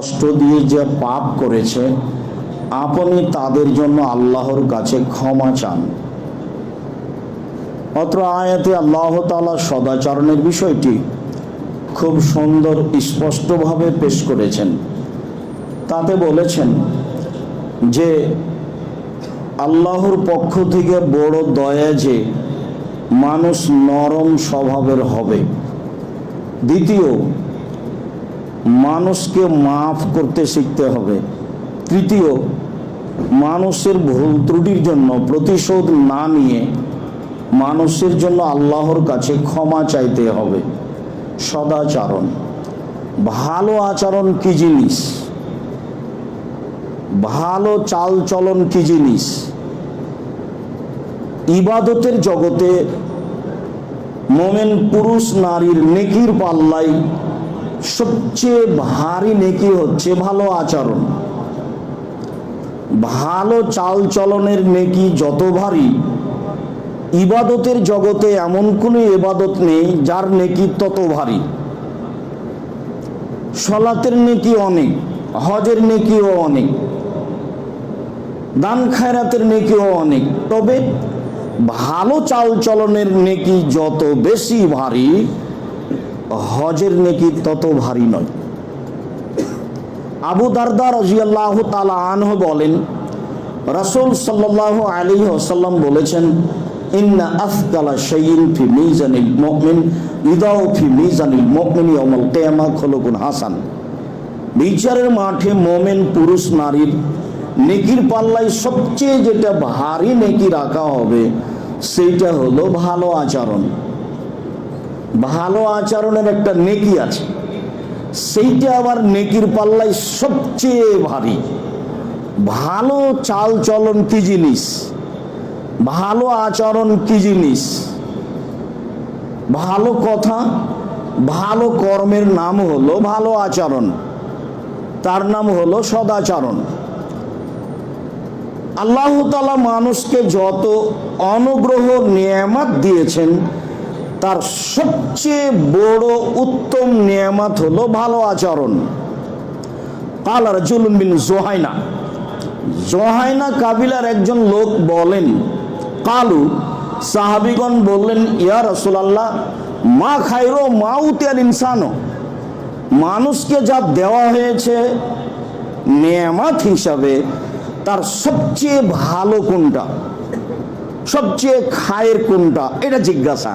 কষ্ট দিয়ে যে পাপ করেছে, আপনি তাদের জন্য আল্লাহর কাছে ক্ষমা চান। অত্র আয়াতে আল্লাহ তালা সদাচরণের বিষয়টি খুব সুন্দর স্পষ্টভাবে পেশ করেছেন। তাতে বলেছেন যে, আল্লাহর পক্ষ থেকে বড় দয়া যে মানুষ নরম স্বভাবের হবে। দ্বিতীয় মানুষকে মাফ করতে শিখতে হবে। তৃতীয়, মানুষের ভুল ত্রুটির জন্য প্রতিশোধ না নিয়ে মানুষের জন্য আল্লাহর কাছে ক্ষমা চাইতে হবে। সদাচরণ। ভালো আচরণ কি জিনিস? ভালো চাল চলন কি জিনিস? ইবাদতের জগতে মোমেন পুরুষ নারীর নেকির পাল্লাই সবচেয়ে ভারী নেকি হচ্ছে ভালো আচরণ। ভালো চাল চলনের নেকি যত ভারী, ইবাদতের জগতে এমন কোনো ইবাদত নেই যার নেকি তত ভারী। সলাতের নেকি অনেক, হজের নেকিও অনেক, দান খায়রাতের নেকিও অনেক, তবে ভালো চাল চলনের নেকি যত বেশি ভারী হজের নেকি তত ভারী নয়। আবু দারদা রাজিয়াল্লাহ তালা আনহ বলেন, রাসূল সাল্লাল্লাহু আলাইহি ওয়াসাল্লাম বলেছেন, ইন্না আফদালা শাইইন ফি মিজানিল মুমিন, ইদাউ ফি মিজানিল মুমিন ইয়াউমাল কিয়ামা বিচারের মাঠে মোমেন, পুরুষ, নারীর নেকির পাল্লায় সবচেয়ে যেটা ভারী নেকি রাখা হবে, সেইটা হলো ভালো আচরণ। ভালো আচরণের একটা নেকি আছে। সেইটা আবার নেকির পাল্লায় সবচেয়ে ভারী। ভালো চাল চলন কি জিনিস? ভালো আচরণ কি জিনিস? ভালো কথা, ভালো কর্মের নাম হলো ভালো আচরণ। তার নাম হলো সদাচরণ। আল্লাহ তালা মানুষকে যত অনুগ্রহ নিয়ামত দিয়েছেন তার সবচেয়ে বড় উত্তম নিয়ামত হলো ভালো আচরণ। কালার জুলুমিন জোহাইনা জোহাইনা কাবিলার একজন লোক বলেন, কালু, সাহাবিগণ বললেন, ইয়া রসুলাল্লাহ, মা খাইরো মা মাউতিয়াল ইনসানো। মানুষকে যা দেওয়া হয়েছে নিয়ামত হিসাবে তার সবচেয়ে ভালো কোনটা? সবচেয়ে খায়ের কোনটা? এটা জিজ্ঞাসা।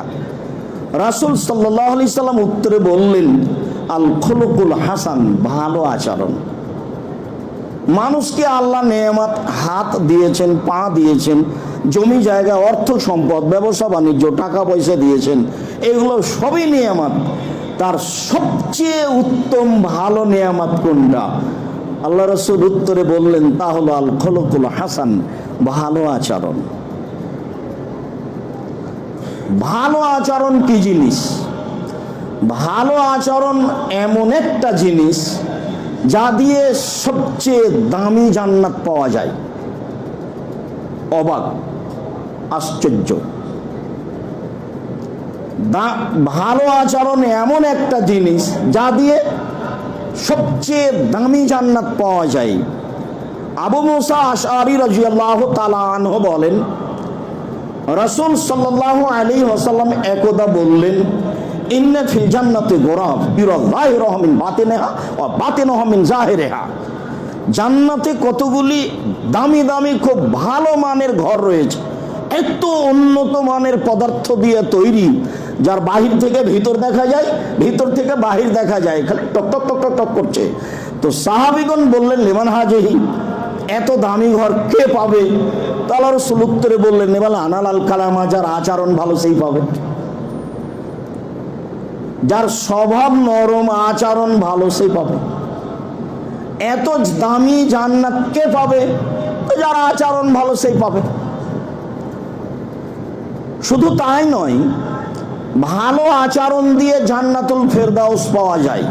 রাসুল সাল্লাহ আলি সাল্লাম উত্তরে বললেন আল খলকুল হাসান ভালো আচরণ। মানুষকে আল্লাহ নেয়ামাত হাত দিয়েছেন, পা দিয়েছেন, জমি জায়গা, অর্থ সম্পদ, ব্যবসা, বাণিজ্য, টাকা পয়সা দিয়েছেন, এগুলো সবই নিয়ামাত। তার সবচেয়ে উত্তম ভালো নিয়ামাত কোনটা? আল্লাহ রসুল উত্তরে বললেন, তা হলো আল খলকুল হাসান, ভালো আচরণ। ভালো আচরণ কি জিনিস? ভালো আচরণ এমন একটা জিনিস যা দিয়ে সবচেয়ে দামি জান্নাত পাওয়া যায়। অবাক, আশ্চর্য। ভালো আচরণ এমন একটা জিনিস যা দিয়ে সবচেয়ে দামি জান্নাত পাওয়া যায়। আবু মুসা আশআরি রাজিয়াল্লাহু তালা আনহু বলেন রাসূল সাল্লাল্লাহু আলাইহি ওয়াসাল্লাম একদা বললেন, ইন্না ফিল জান্নাতি গোরাফ বিরাল্লাহি রহমিন বাতিনহা ওয়া বাতিনহা মিন জাহিরিহা। জান্নাতে কতগুলি দামি দামি, খুব ভালো মানের ঘর রয়েছে। এত উন্নত মানের পদার্থ দিয়ে তৈরি, যার বাহির থেকে ভিতর দেখা যায়, ভিতর থেকে বাহির দেখা যায়, খালি টক টক টক টক টক করছে। তো সাহাবিগণ বললেন, লিমান হাজেহি, এত দামি ঘর কে পাবে? তাহলে রসুল উত্তরে বললেন এবার আনাল আল কালামা, যার আচরণ ভালো সেই পাবে। যার স্বভাব নরম, আচরণ ভালো সেই পাবে। এত দামি জান্নাত কে পাবে? যার আচরণ ভালো সেই পাবে। শুধু তাই নয়, ভালো আচরণ দিয়ে জান্নাতুল ফেরদাউস পাওয়া যায়।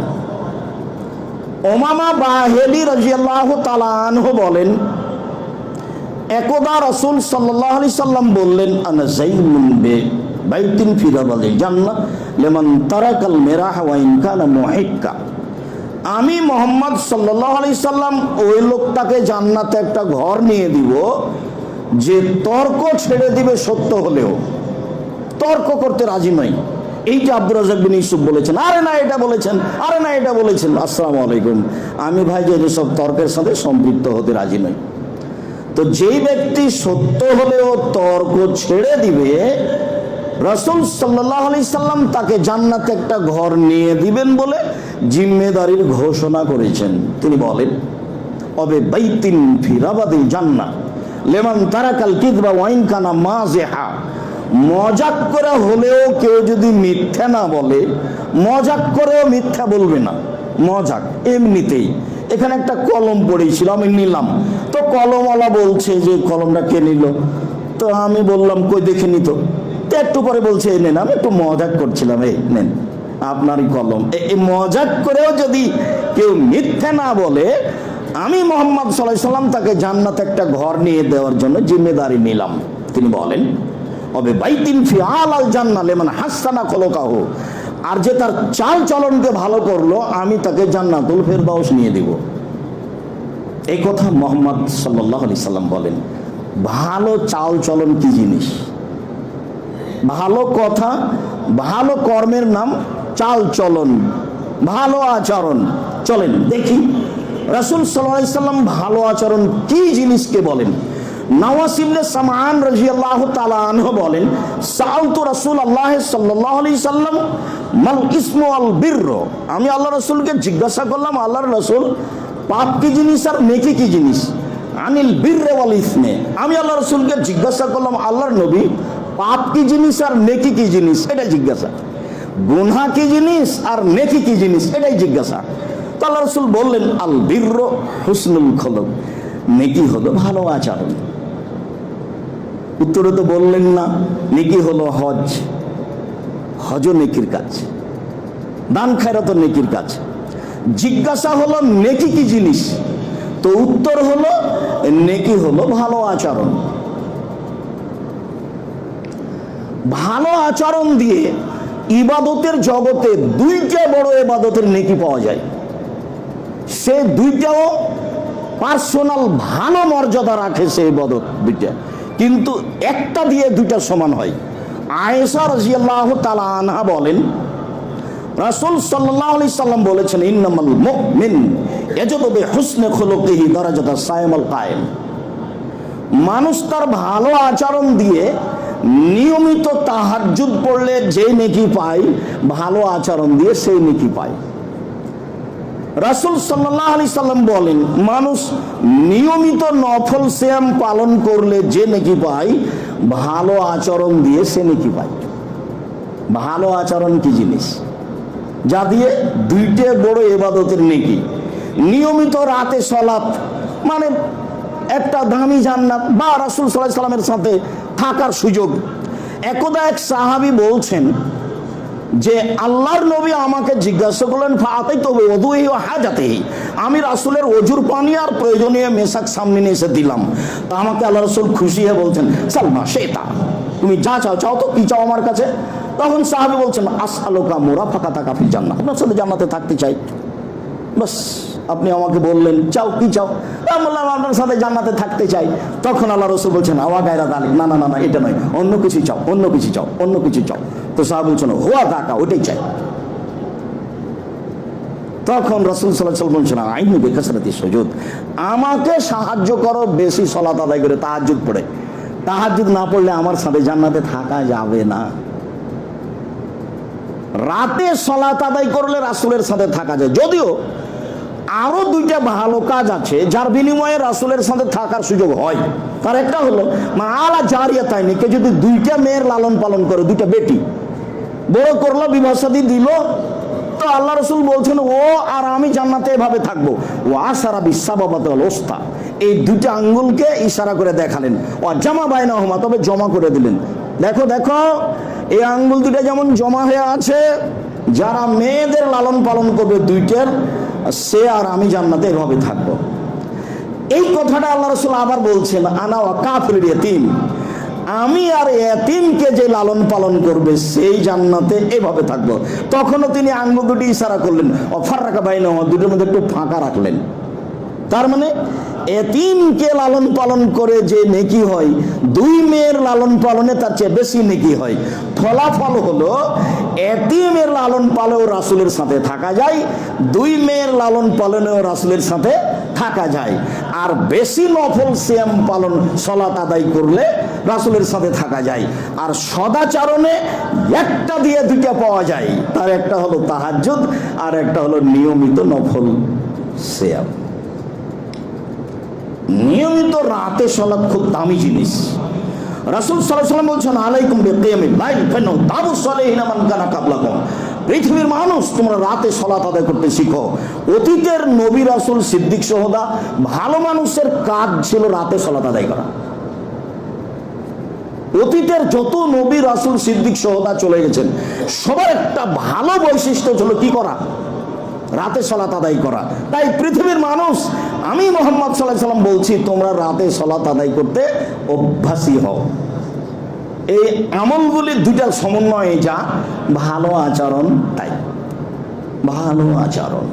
ওমামা বাহেলি রাজিয়াল্লাহ তালানহ বলেন একদা রসুল সাল্লাহ আলি সাল্লাম বললেন, আনা জাইমুন বে বাইতিন ফিরাবালে জান্নাত লেমান তারাকাল মেরাহ ওয়াইন কানা মুহিক্কা। আমি মোহাম্মদ সাল্লাহ আলি সাল্লাম ওই লোকটাকে জান্নাতে একটা ঘর নিয়ে দিব, যে তর্ক ছেড়ে দিবে সত্য হলেও। তর্ক করতে রাজি নয় এইটা আব্দুর রাজাক বিন ইউসুফ বলেছেন। আরে না, এটা বলেছেন। আরে না, এটা বলেছেন। আসসালামু আলাইকুম। আমি ভাই যে সব তর্কের সাথে সম্পৃক্ত হতে রাজি নই। তো যেই ব্যক্তি সত্য হলেও তর্ক ছেড়ে দিবে, রসুল সাল্লাহ আলি সাল্লাম তাকে জান্নাতে একটা ঘর নিয়ে দিবেন বলে জিম্মেদারির ঘোষণা করেছেন। তিনি বলেন, অবে বাইতিন ফিরাবাদি জান্না লেমান তারাকাল কিদবা ওয়াইন কানা মা জেহা মজাক করে হলেও কেউ যদি মিথ্যা না বলে, মজাক করেও মিথ্যা বলবে না। মজাক এমনিতেই। এখানে একটা কলম পড়েছিল, আমি নিলাম। তো কলমওয়ালা বলছে যে, কলমটা কে নিল? তো আমি বললাম, কই দেখে নিত একটু পরে বলছে এই নেন, আমি একটু মজাক করছিলাম, এই নেন, আপনারই কলম। এই মজাক করেও যদি কেউ মিথ্যা না বলে, আমি মোহাম্মদ সাল্লাম তাকে জান্নাত একটা ঘর নিয়ে দেওয়ার জন্য জিম্মেদারি নিলাম। তিনি বলেন, অবে বাইতিন ফি আল আল জান্নালে মানে হাসানা খোলকাহ। আর যে তার চাল চলনকে ভালো করল, আমি তাকে জান্নাতুল ফেরদাউস নিয়ে দিব। এই কথা মোহাম্মদ সাল্লাহ আলি সাল্লাম বলেন, ভালো চাল চলন কি জিনিস? ভালো কথা, ভালো কর্মের নাম চাল চলন, ভালো আচরণ। চলেন, দেখি। রাসুল সাল্লাম ভালো আচরণ কি জিনিসকে বলেন? নওয়াসিবনে সামান রাজিয়াল্লাহ তাআলা আনহু বলেন সাউতু রাসূল আল্লাহ সাল্লাল্লাহু আলাইহি সাল্লাম, মাল ইসমু আল বিরর। আমি আল্লাহ রাসূলকে জিজ্ঞাসা করলাম, আল্লাহর রাসূল, পাপ কি জিনিস আর নেকি কি জিনিস? আনিল বিররে ওয়াল ইসমে। আমি আল্লাহ রাসূলকে জিজ্ঞাসা করলাম, আল্লাহর নবী, পাপ কি জিনিস আর নেকি কি জিনিস? এটা জিজ্ঞাসা। গুনহা কি জিনিস আর নেকি কি জিনিস? এটাই জিজ্ঞাসা। তো রসুল বললেন, আল বীর্র হুসনুল খলক নেকি হলো ভালো আচরণ। উত্তরে তো বললেন না, নেকি হলো হজ। হজ নেকির কাজ। দান খায়রাত নেকির কাজ। জিজ্ঞাসা হলো, নেকি কি জিনিস? তো উত্তর হলো, নেকি হলো ভালো আচরণ। ভালো আচরণ দিয়ে ইবাদতের জগতে দুইটা বড় ইবাদতের নেকি পাওয়া যায়। সে দুইটাও পার্সোনাল ভালো মর্যাদা রাখে সে ইবাদত দুইটা। কিন্তু একটা দিয়ে দুইটা সমান হয়। আয়েশা রাজিয়াল্লাহ তালা আনহা বলেন, রাসূল সাল্লাল্লাহু আলাইহি সাল্লাম বলেছেন, ইন্নামাল মুমিন ইয়াজদু হুসনে খুলুকিহি দারাজাতা সাইমাল কায়েম। মানুষ তার ভালো আচরণ দিয়ে নিয়মিত তাহাজ্জুদ পড়লে যে নেকি পায়, ভালো আচরণ দিয়ে সেই নেকি পায়। রাসূল সাল্লাল্লাহু আলাইহি সাল্লাম বলেন, মানুষ নিয়মিত নফল শ্যাম পালন করলে যে নাকি পায়, ভালো আচরণ দিয়ে সে নাকি পায়। ভালো আচরণ কি জিনিস? যা দিয়ে দুইটে বড় এবাদতের নেকি। নিয়মিত রাতে সলাৎ মানে একটা দামি জান্নাত বা রাসুল সাল্লাহ সাল্লামের সাথে থাকার সুযোগ। একদা এক সাহাবি বলছেন যে আল্লাহর নবী আমাকে জিজ্ঞাসা করলেন ফাতাই তো ওদুই হাজাতেই আমি রাসুলের অজুর পানি আর প্রয়োজনীয় মেশাক সামনে নিয়ে এসে দিলাম। তা আমাকে আল্লাহ রসুল খুশি হয়ে বলছেন, সালমা তা তুমি যা চাও চাও তো, কি চাও আমার কাছে? তখন সাহাবি বলছেন আস আলোকা মোরা ফাঁকা থাকা ফির জান্নাত আপনার সাথে জান্নাতে থাকতে চাই। বাস। আপনি আমাকে বললেন, চাও কি চাও? আমি বললাম আপনার সাথে জান্নাতে থাকতে চাই। তখন আল্লাহ রসুল বলছেন, আওয়া গায়রা দালিক না না না না, এটা নয়। অন্য কিছু চাও, অন্য কিছু চাও, অন্য কিছু চাও। তো সাহাব বলছেন, হোয়া দাকা ওটাই চাই। তখন রসুল সাল্লাহ বলছেন, আইনি বেকাসারাতি সজুদ। আমাকে সাহায্য করো বেশি সলাত আদায় করে তাহাজুদ পড়ে। তাহাজুদ না পড়লে আমার সাথে জান্নাতে থাকা যাবে না। রাতে সলাত আদায় করলে রাসুলের সাথে থাকা যায়। যদিও আরও দুইটা ভালো কাজ আছে, যার বিনিময়ে রাসুলের সাথে থাকার সুযোগ হয়। তার একটা হলো, মা আলা জারিয়া তাইনি, কে যদি দুইটা মেয়ের লালন পালন করে, দুইটা বেটি। বড় করল বিবাসাদি দিল, তো আল্লাহ রসুল বলছেন, ও, আর আমি জান্নাতে এভাবে থাকব। ও আসারা বিশ্বাবাবাত ওস্তা এই দুইটা আঙ্গুলকে ইশারা করে দেখালেন। ও জামা বাইনা হমা তবে জমা করে দিলেন। দেখো দেখো, এই আঙ্গুল দুটা যেমন জমা হয়ে আছে, যারা মেয়েদের লালন পালন করবে, দুইটার সে আর আমি জান্নাতে এভাবে থাকব। এই কথাটা আল্লাহ রসুল আবার বলছেন, আনা কাফির তিন আমি আর এতিমকে যে লালন পালন করবে, সেই জান্নাতে এভাবে থাকব। তখনও তিনি আঙ্গুল দুটি ইশারা করলেন অফার রাখা বাইন দুটোর মধ্যে একটু ফাঁকা রাখলেন। তার মানে এতিমকে লালন পালন করে যে নেকি হয়, দুই মেয়ের লালন পালনে তার চেয়ে বেশি নেকি হয়। ফলাফল হলো, এতিমের লালন পালেও রাসুলের সাথে থাকা যায়, দুই মেয়ের লালন পালনেও রাসুলের সাথে থাকা যায়। আর বেশি নফল শ্যাম পালন সলাত আদায় করলে রাসুলের সাথে থাকা যায়। আর সদাচারণে একটা দিয়ে দুইটা পাওয়া যায়। তার একটা হলো তাহাজ্জুদ, আর একটা হলো নিয়মিত নফল শ্যাম নিয়মিত রাতে সলাৎ খুব দামি জিনিস। রাসুল সাল্লাম বলছেন, আলাইকুম পৃথিবীর মানুষ, তোমরা রাতে সলাত আদায় করতে শিখো। অতীতের নবী রাসুল সিদ্দিক সহদা, ভালো মানুষের কাজ ছিল রাতে সলাত আদায় করা। অতীতের যত নবী রাসুল সিদ্দিক সহদা চলে গেছেন, সবার একটা ভালো বৈশিষ্ট্য ছিল কি করা? রাতে সলাত আদায় করা। তাই পৃথিবীর মানুষ আমি মোহাম্মদ সাল্লাহ সাল্লাম বলছি, তোমরা রাতে সলাত আদায় করতে অভ্যাসী হও। এই আমলগুলির দুইটা সমন্বয়ে যা ভালো আচরণ, তাই। ভালো আচরণ।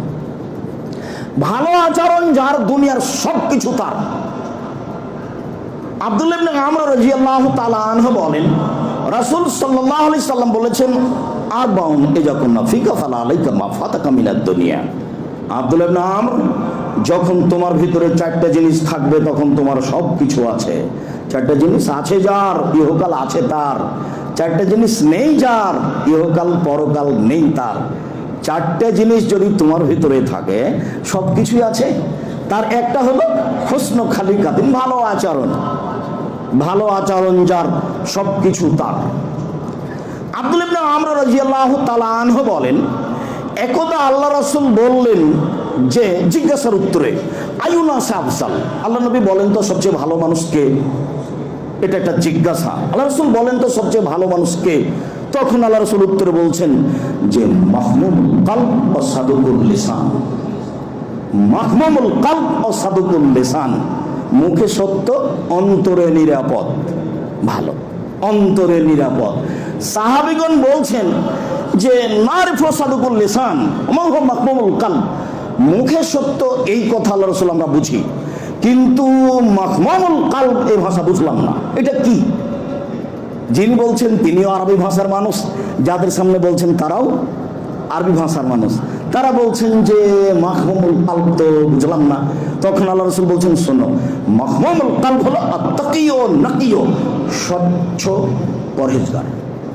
ভালো আচরণ যার দুনিয়ার সব কিছু তার। আব্দুল্লাহ আমর রাদিয়াল্লাহু তাআলা আনহু বলেন, রাসূল সাল্লাল্লাহু আলাইহি সাল্লাম বলেছেন আরবাউন ইজাকুন ফিকা ফালা আলাইকা মা ফাতাকা মিনাদ দুনিয়া। আব্দুল্লাহ আমর যখন তোমার ভিতরে চারটা জিনিস থাকবে, তখন তোমার সব কিছু আছে। চারটা জিনিস আছে যার, ইহকাল আছে তার। চারটা জিনিস নেই যার, ইহকাল, পরকাল নেই তার। চারটে জিনিস যদি তোমার ভিতরে থাকে সব কিছুই আছে। তার একটা হলো হোসন খালি কাদিন ভালো আচরণ। ভালো আচরণ যার সব কিছু তার। আব্দুল ইবনে আমরা বলেন একদা আল্লাহ রাসূল বললেন যে, জিজ্ঞাসার উত্তরে আয়ুনা সাবসাল। আল্লাহ নবী বলেন তো সবচেয়ে ভালো মানুষকে? এটা একটা জিজ্ঞাসা। আল্লাহ রসুল বলেন তো সবচেয়ে ভালো মানুষকে? তখন আল্লাহ রসুল উত্তরে বলছেন যে, মাহমুদ কাল ও সাদুকুল লিসান। মাহমুল কাল ও সাদুকুল লিসান। মুখে সত্য, অন্তরে নিরাপদ। ভালো। অন্তরে নিরাপদ। সাহাবিগণ বলছেন যে নারিফ সাদুকুল লিসান মাহমুল কাল মুখে সত্য এই কথা আল্লাহ রসুল আমরা বুঝি, কিন্তু মাহমামুল কাল এই ভাষা বুঝলাম না। এটা কি? যিনি বলছেন তিনিও আরবি ভাষার মানুষ, যাদের সামনে বলছেন তারাও আরবি ভাষার মানুষ। তারা বলছেন যে মাহমুল কাল তো বুঝলাম না। তখন আল্লাহ রসুল বলছেন, শোনো মাহমুল কাল হলো আত্মকীয় নাকিয়, স্বচ্ছ পরহেজগার।